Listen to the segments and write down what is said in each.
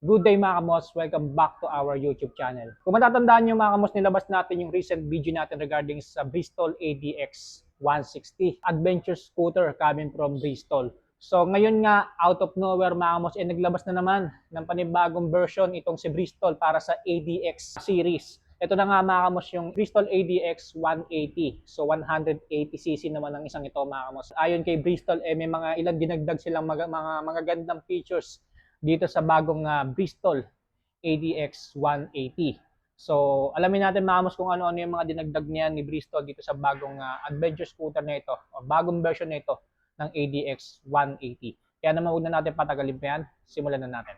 Good day mga kamos, welcome back to our YouTube channel. Kung matatandaan nyo mga kamos, nilabas natin yung recent video natin regarding sa Bristol ADX 160 adventure scooter coming from Bristol. So ngayon nga, out of nowhere mga kamos, eh, naglabas na naman ng panibagong version itong si Bristol para sa ADX series. Ito na nga mga kamos yung Bristol ADX 180. So 180cc naman ang isang ito mga kamos. Ayon kay Bristol, eh, may mga ilang dinagdag silang mga, mga, mga gandang features dito sa bagong ah, Bristol ADX 180. So, alamin natin mga kung ano-ano yung mga dinagdag niya ni Bristol dito sa bagong ah, adventure scooter na ito o bagong version na ito ng ADX 180. Kaya naman huwag na natin patagalin pa yan. Simulan na natin.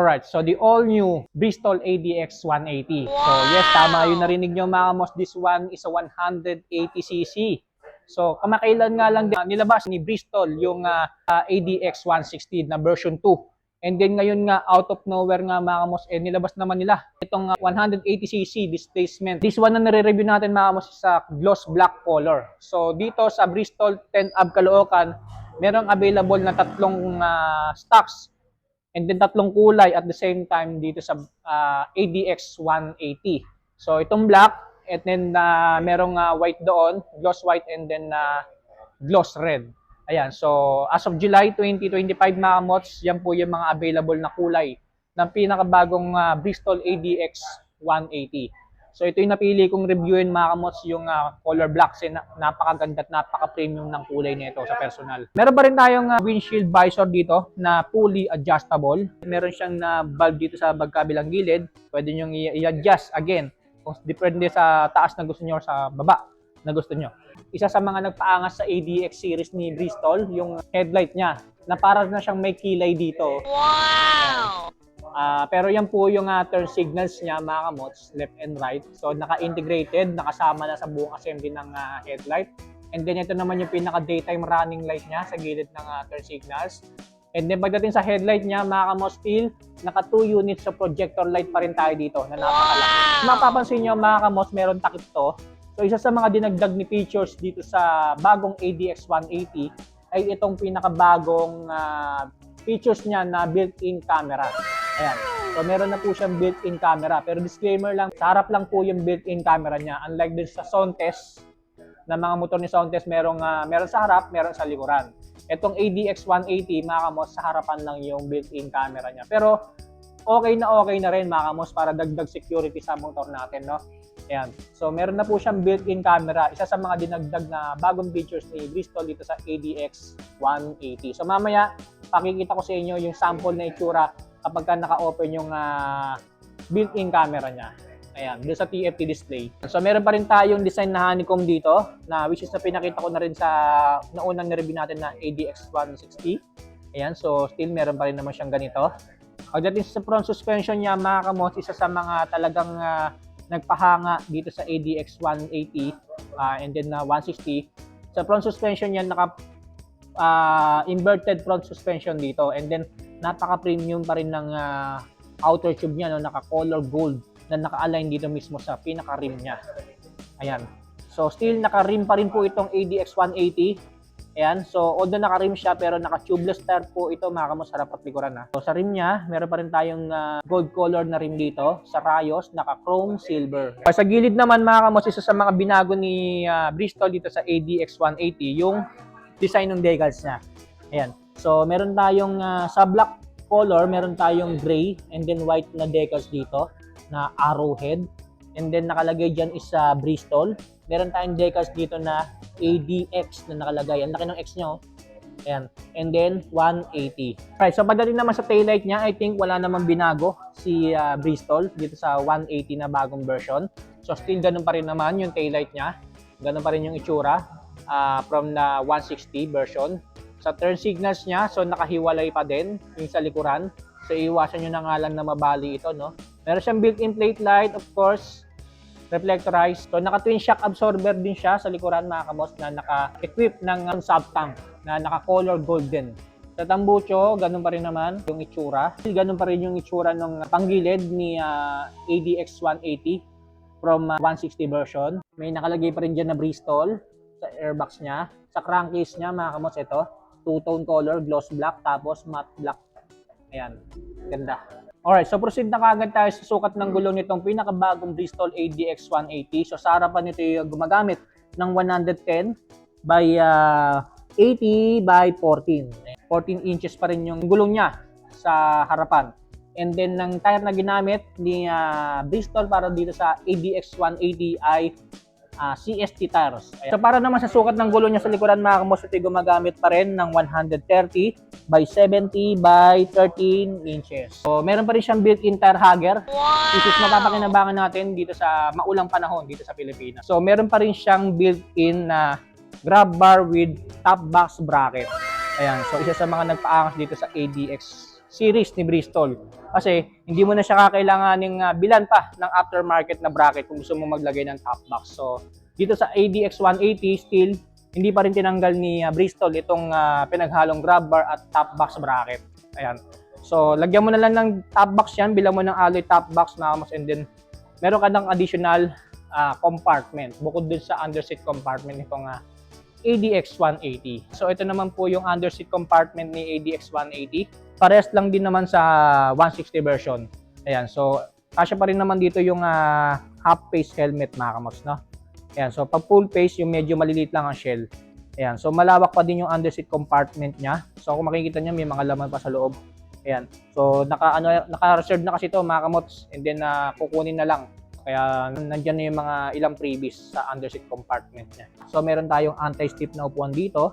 Alright, so the all-new Bristol ADX 180. So yes, tama yung narinig nyo mga kamos. This one is a 180cc. So kamakailan nga lang din, nilabas ni Bristol yung ah, ah, ADX 160 na version 2. And then ngayon nga, out of nowhere nga mga kamos, eh, nilabas naman nila itong ah, 180cc displacement. This one na nire-review natin mga kamos is sa gloss black color. So dito sa Bristol 10 Ab Caloocan, merong available na tatlong ah, stocks and then tatlong kulay at the same time dito sa ah, ADX 180. So itong black and then ah, merong ah, white doon, gloss white and then ah, gloss red. Ayan, so as of July 2025 mga mods, yan po yung mga available na kulay ng pinakabagong ah, Bristol ADX 180. So ito yung napili kong reviewin mga kamots, yung ah, color black kasi na, napakaganda at napaka-premium ng kulay nito sa personal. Meron pa rin tayong ah, windshield visor dito na fully adjustable. Meron siyang na valve dito sa magkabilang gilid. Pwede nyo i-adjust again kung depende sa taas na gusto nyo sa baba na gusto nyo. Isa sa mga nagpaangas sa ADX series ni Bristol, yung headlight niya na para na siyang may kilay dito. Ah, pero yan po yung ah, turn signals niya mga kamots, left and right. So naka-integrated, nakasama na sa buong assembly ng ah, headlight. And then ito naman yung pinaka daytime running light niya sa gilid ng ah, turn signals. And then pagdating sa headlight niya, mga kamos still, naka 2 units sa projector light pa rin tayo dito na napakalaki. Mapapansin nyo mga kamos, meron takip to. So isa sa mga dinagdag ni features dito sa bagong ADX 180 ay itong pinakabagong ah, features niya na built-in camera. Ayan. So meron na po siyang built-in camera. Pero disclaimer lang, sa harap lang po yung built-in camera niya. Unlike din sa Sontes, na mga motor ni Sontes, merong, ah, meron sa harap, meron sa likuran. Itong ADX 180, mga kamos, sa harapan lang yung built-in camera niya. Pero okay na okay na rin mga kamos para dagdag security sa motor natin, no? Ayan. So, meron na po siyang built-in camera. Isa sa mga dinagdag na bagong features ni Bristol dito sa ADX 180. So, mamaya, pakikita ko sa inyo yung sample na itsura kapag ka naka-open yung ah, built-in camera niya. Ayan, doon sa TFT display. So, meron pa rin tayong design na honeycomb dito, na which is na pinakita ko na rin sa naunang na-review natin na ADX 160. Ayan, so still meron pa rin naman siyang ganito. Pagdating sa front suspension niya, mga kamos, isa sa mga talagang ah, nagpahanga dito sa ADX 180 ah, and then na 160. Sa front suspension niya, naka ah, inverted front suspension dito and then napaka-premium pa rin ng ah, outer tube niya, no? naka-color gold na naka-align dito mismo sa pinaka-rim niya. Ayan. So still naka-rim pa rin po itong ADX 180. Ayan, so although naka-rim siya pero naka-tubeless tire po ito mga kamos harap at likuran na. So sa rim niya, meron pa rin tayong ah, gold color na rim dito. Sa rayos, naka-chrome silver. Sa gilid naman mga kamos, isa sa mga binago ni ah, Bristol dito sa ADX 180, yung design ng decals niya. Ayan. So meron tayong ah, sa black color, meron tayong gray and then white na decals dito na arrowhead. And then nakalagay dyan is sa Bristol. Meron tayong decals dito na ADX na nakalagay. Ang laki ng X nyo. Ayan. And then 180. Right, so pagdating naman sa taillight niya, I think wala namang binago si ah, Bristol dito sa 180 na bagong version. So still ganun pa rin naman yung taillight niya. Ganun pa rin yung itsura ah, from the 160 version. Sa turn signals niya, so nakahiwalay pa din yung sa likuran. So iwasan nyo na nga lang na mabali ito, no? Meron siyang built-in plate light, of course, reflectorized. So naka-twin shock absorber din siya sa likuran mga kabos na naka-equip ng sub tank na naka-color golden. Sa tambucho, ganun pa rin naman yung itsura. Ganun pa rin yung itsura ng panggilid ni ah, ADX 180. from uh, 160 version. May nakalagay pa rin dyan na Bristol sa airbox niya. Sa crankcase niya, mga kamots, ito. Two-tone color, gloss black, tapos matte black. Ayan, ganda. Alright, so proceed na kagad tayo sa sukat ng gulong nitong pinakabagong Bristol ADX 180. So sa harapan nito yung gumagamit ng 110 by uh, 80 by 14. 14 inches pa rin yung gulong niya sa harapan. And then ng tire na ginamit ni uh, Bristol para dito sa ADX 180 ay uh, CST tires. Ayan. So para naman sa sukat ng gulong niya sa likuran mga kamos, ito gumagamit pa rin ng 130 by 70 by 13 inches. So meron pa rin siyang built-in tire hugger. Which is mapapakinabangan natin dito sa maulang panahon dito sa Pilipinas. So meron pa rin siyang built-in na grab bar with top box bracket. Ayan, so isa sa mga nagpaangas dito sa ADX series ni Bristol. Kasi hindi mo na siya kakailanganing uh, bilan pa ng aftermarket na bracket kung gusto mo maglagay ng top box. So dito sa ADX 180 still hindi pa rin tinanggal ni uh, Bristol itong uh, pinaghalong grab bar at top box bracket. Ayan. So lagyan mo na lang ng top box yan, bilang mo ng alloy top box na and then meron ka ng additional uh, compartment bukod dun sa underseat compartment nitong uh, ADX 180. So ito naman po yung underseat compartment ni ADX 180. Parehas lang din naman sa 160 version. Ayan, so kasya pa rin naman dito yung uh, half face helmet mga kamos, no? Ayan, so pag full face, yung medyo maliliit lang ang shell. Ayan, so malawak pa din yung underseat compartment niya. So kung makikita niyo may mga laman pa sa loob. Ayan. So naka ano naka-reserve na kasi to mga kamots and then uh, kukunin na lang kaya nandiyan na yung mga ilang freebies sa underseat compartment niya. So meron tayong anti-slip na upuan dito.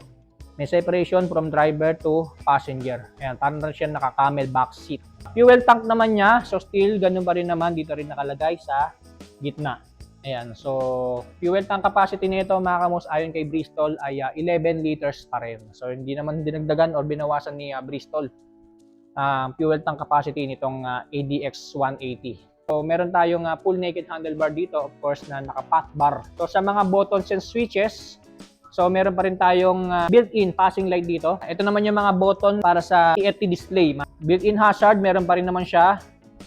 May separation from driver to passenger. Ayan, parang siya naka-camel back seat. Fuel tank naman niya, so still ganun pa rin naman dito rin nakalagay sa gitna. Ayan, so fuel tank capacity nito mga kamos ayon kay Bristol ay uh, 11 liters pa rin. So hindi naman dinagdagan or binawasan ni uh, Bristol uh, fuel tank capacity nitong uh, ADX 180. So, meron tayong uh, full naked handlebar dito, of course, na naka-pat bar. So, sa mga buttons and switches, so meron pa rin tayong uh, built-in passing light dito. Ito naman yung mga button para sa TFT display. Built-in hazard, meron pa rin naman siya.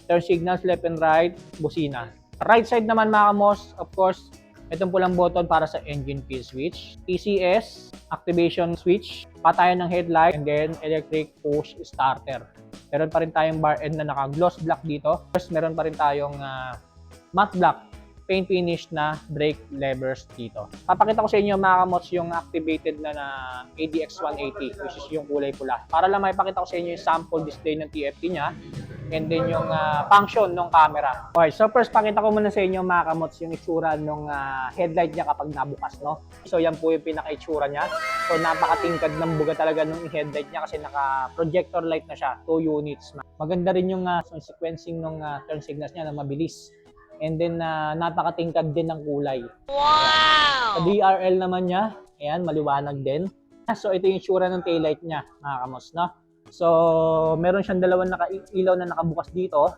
Turn signals, left and right, busina. Right side naman mga kamos, of course, itong pulang button para sa engine kill switch. PCS, activation switch, patayan ng headlight, and then electric push starter. Meron pa rin tayong bar end na naka-gloss black dito. First, meron pa rin tayong uh, matte black paint finish na brake levers dito. Papakita ko sa inyo mga kamots yung activated na na ADX 180 which is yung kulay pula. Para lang makipakita ko sa inyo yung sample display ng TFT niya and then yung uh, function ng camera. Okay, so first pakita ko muna sa inyo mga kamots yung itsura ng uh, headlight niya kapag nabukas, no? So yan po yung pinaka-itsura niya. So napakatingkad ng buga talaga ng headlight niya kasi naka-projector light na siya, 2 units. Maganda rin yung uh, sequencing ng uh, turn signals niya na mabilis. And then uh, napakatingkad din ng kulay. Wow! Sa DRL naman niya, ayan, maliwanag din. So ito yung itsura ng taillight niya, mga kamos, no? So, meron siyang dalawang naka ilaw na nakabukas dito.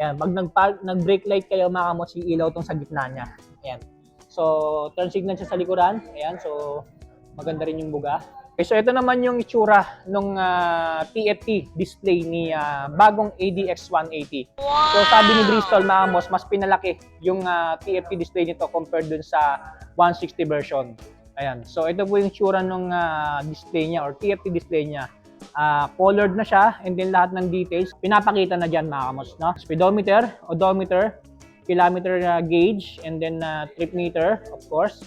Ayan, pag nag nag-brake light kayo, mga kamos, ilaw tong sa gitna niya. Ayan. So, turn signal siya sa likuran. Ayan, so maganda rin yung buga. Okay, so ito naman yung itsura ng uh, TFT display ni uh, bagong ADX 180. Wow! So sabi ni Bristol mga mos, mas pinalaki yung uh, TFT display nito compared dun sa 160 version. Ayan. So ito po yung itsura ng uh, display niya or TFT display niya. Uh, colored na siya and then lahat ng details pinapakita na diyan mga kamos, no? Speedometer, odometer, kilometer uh, gauge and then uh, trip meter of course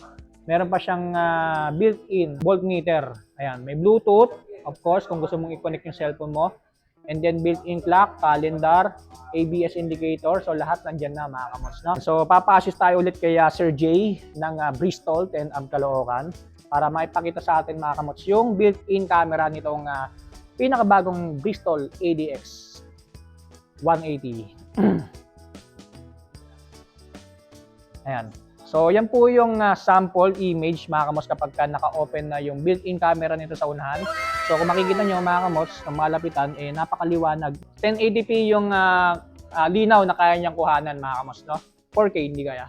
Meron pa siyang uh, built-in voltmeter. Ayan, may Bluetooth, of course, kung gusto mong i-connect yung cellphone mo. And then built-in clock, calendar, ABS indicator. So lahat nandiyan na mga kamos. No? So papa-assist tayo ulit kay uh, Sir Jay ng uh, Bristol 10 Amp Caloocan para maipakita sa atin mga kamots yung built-in camera nitong uh, pinakabagong Bristol ADX 180. Ayan. So, yan po yung uh, sample image mga kamos kapag ka naka-open na yung built-in camera nito sa unahan. So, kung makikita nyo mga kamos, ng mga lapitan, eh, napakaliwanag. 1080p yung uh, uh, linaw na kaya niyang kuhanan mga kamos, no? 4K, hindi kaya.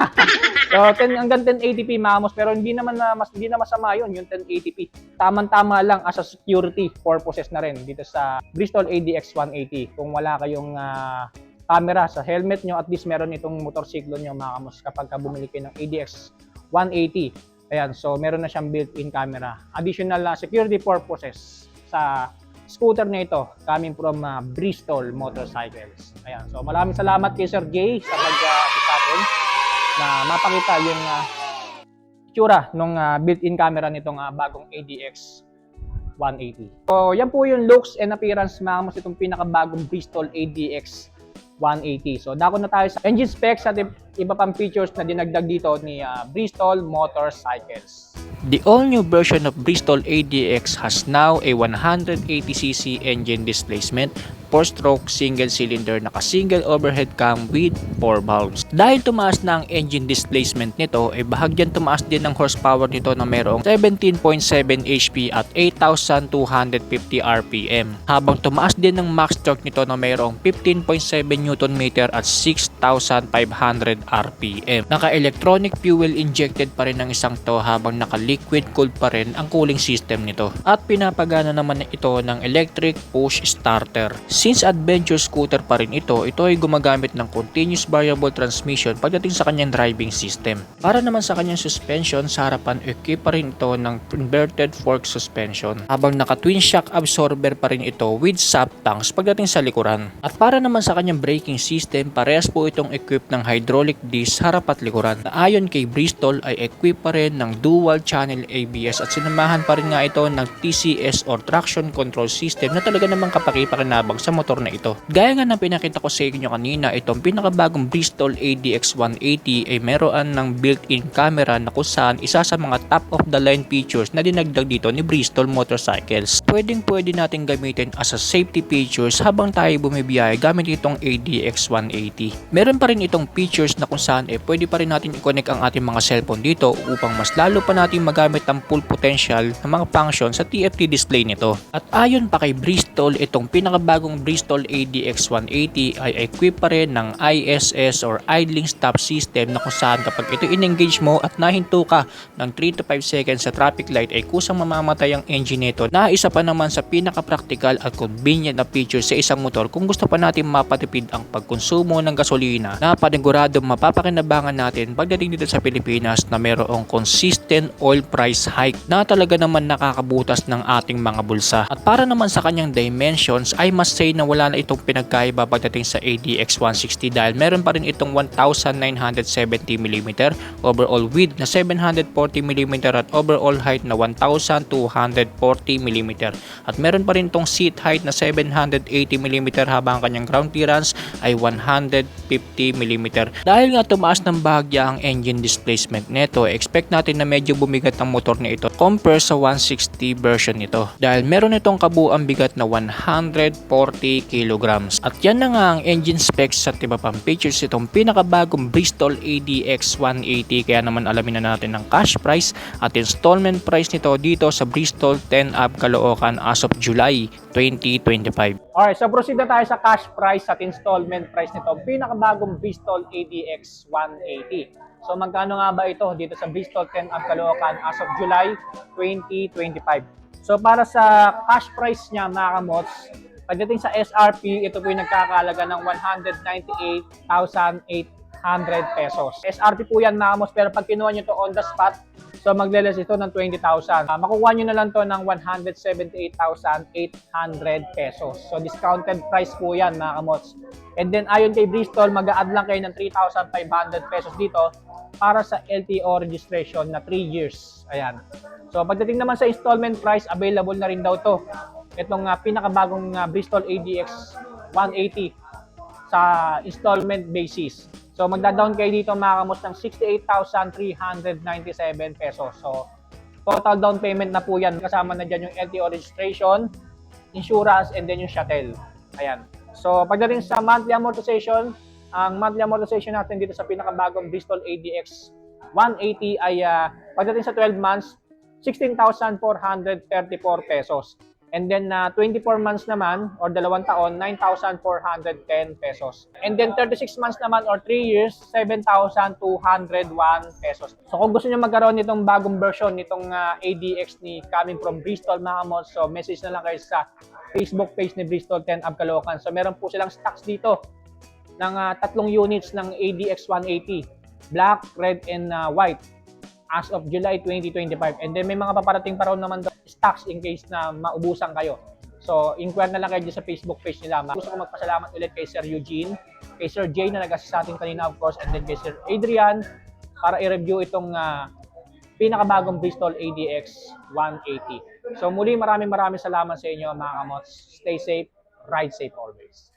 so, 10, hanggang 1080p mga kamos, pero hindi naman na, mas, hindi na masama yun, yung 1080p. Tamang-tama lang as a security purposes na rin dito sa Bristol ADX 180. Kung wala kayong uh, camera sa helmet nyo, at least meron itong motorsiklo nyo mga kamos kapag ka bumili kayo ng ADX 180. Ayan, so meron na siyang built-in camera. Additional na security purposes sa scooter na ito coming from uh, Bristol Motorcycles. Ayan, so maraming salamat kay Sir Jay sa pag-assist sa atin na mapakita yung uh, itsura ng built-in camera nitong uh, bagong ADX 180. So, yan po yung looks and appearance mga kamos itong pinakabagong Bristol ADX 180. So, dako na tayo sa engine specs at iba pang features na dinagdag dito ni uh, Bristol Motorcycles. The all-new version of Bristol ADX has now a 180cc engine displacement, 4-stroke single-cylinder naka-single overhead cam with 4 valves. Dahil tumaas na ang engine displacement nito, ay bahagyan tumaas din ang horsepower nito na merong 17.7 HP at 8,250 RPM. Habang tumaas din ang max torque nito na merong 15.7 Nm at 6,500 RPM. Naka-electronic fuel injected pa rin ang isang to habang naka-liquid cooled pa rin ang cooling system nito. At pinapagana naman ito ng electric push starter. Since adventure scooter pa rin ito, ito ay gumagamit ng continuous variable transmission pagdating sa kanyang driving system. Para naman sa kanyang suspension, sa harapan equip pa rin ito ng inverted fork suspension. Habang naka twin shock absorber pa rin ito with sap tanks pagdating sa likuran. At para naman sa kanyang braking system, parehas po itong equip ng hydraulic disc harap at likuran. Na ayon kay Bristol ay equip pa rin ng dual channel ABS at sinamahan pa rin nga ito ng TCS or traction control system na talaga namang kapakipakinabang sa motor na ito. Gaya nga ng pinakita ko sa inyo kanina, itong pinakabagong Bristol ADX 180 ay meron ng built-in camera na kung isa sa mga top of the line features na dinagdag dito ni Bristol Motorcycles. Pwedeng pwede natin gamitin as a safety features habang tayo bumibiyahe gamit itong ADX 180. Meron pa rin itong features na kung saan eh pwede pa rin natin i-connect ang ating mga cellphone dito upang mas lalo pa natin magamit ang full potential ng mga function sa TFT display nito. At ayon pa kay Bristol, itong pinakabagong Bristol ADX 180 ay equipped pa rin ng ISS or idling stop system na kung saan kapag ito in-engage mo at nahinto ka ng 3 to 5 seconds sa traffic light ay kusang mamamatay ang engine nito na isa pa naman sa pinaka-practical at convenient na feature sa isang motor kung gusto pa natin mapatipid ang pagkonsumo ng gasolina na panigurado mapapakinabangan natin pagdating dito sa Pilipinas na mayroong consistent oil price hike na talaga naman nakakabutas ng ating mga bulsa. At para naman sa kanyang dimensions ay must say na wala na itong pinagkaiba pagdating sa ADX 160 dahil meron pa rin itong 1970mm overall width na 740mm at overall height na 1240mm at meron pa rin itong seat height na 780mm habang ang kanyang ground clearance ay 150mm. Dahil nga tumaas ng bahagya ang engine displacement nito, expect natin na medyo bumigat ang motor na ito compare sa 160 version nito dahil meron itong kabuang bigat na 140 kilograms. At yan na nga ang engine specs at iba pang features itong pinakabagong Bristol ADX 180 kaya naman alamin na natin ang cash price at installment price nito dito sa Bristol 10 Up Caloocan as of July 2025. Alright, so proceed na tayo sa cash price at installment price nito. Pinakabagong Bristol ADX 180. So magkano nga ba ito dito sa Bristol 10 Up Caloocan as of July 2025? So para sa cash price niya mga kamots, pagdating sa SRP, ito po yung nagkakalaga ng 198,800 pesos. SRP po yan kamots, pero pag kinuha nyo to on the spot, so magle-less ito ng 20,000. Uh, makukuha nyo na lang to ng 178,800 pesos. So discounted price po yan mga kamots. And then ayon kay Bristol, mag-a-add lang kayo ng 3,500 pesos dito para sa LTO registration na 3 years. Ayan. So pagdating naman sa installment price, available na rin daw to. Itong uh, pinakabagong uh, Bristol ADX 180 sa installment basis. So magda-down kayo dito mga kamos ng 68,397 pesos. So total down payment na po yan. Kasama na dyan yung LTO registration, insurance, and then yung shuttle. Ayan. So pagdating sa monthly amortization, ang monthly amortization natin dito sa pinakabagong Bristol ADX 180 ay uh, pagdating sa 12 months, 16,434 pesos. And then na uh, 24 months naman or dalawang taon, 9,410 pesos. And then 36 months naman or 3 years, 7,201 pesos. So kung gusto niyo magkaroon nitong bagong version nitong uh, ADX ni coming from Bristol mga mods, so message na lang kayo sa Facebook page ni Bristol 10 Up Caloocan. So meron po silang stocks dito ng ah, tatlong units ng ADX 180. Black, red, and ah, white as of July 2025. And then may mga paparating pa raw naman stocks in case na maubusan kayo. So, inquire na lang kayo sa Facebook page nila. Gusto ko magpasalamat ulit kay Sir Eugene, kay Sir Jay na nag-assist sa atin kanina of course, and then kay Sir Adrian para i-review itong ah, pinakabagong Bristol ADX 180. So muli maraming maraming salamat sa inyo mga kamots. Stay safe, ride safe always.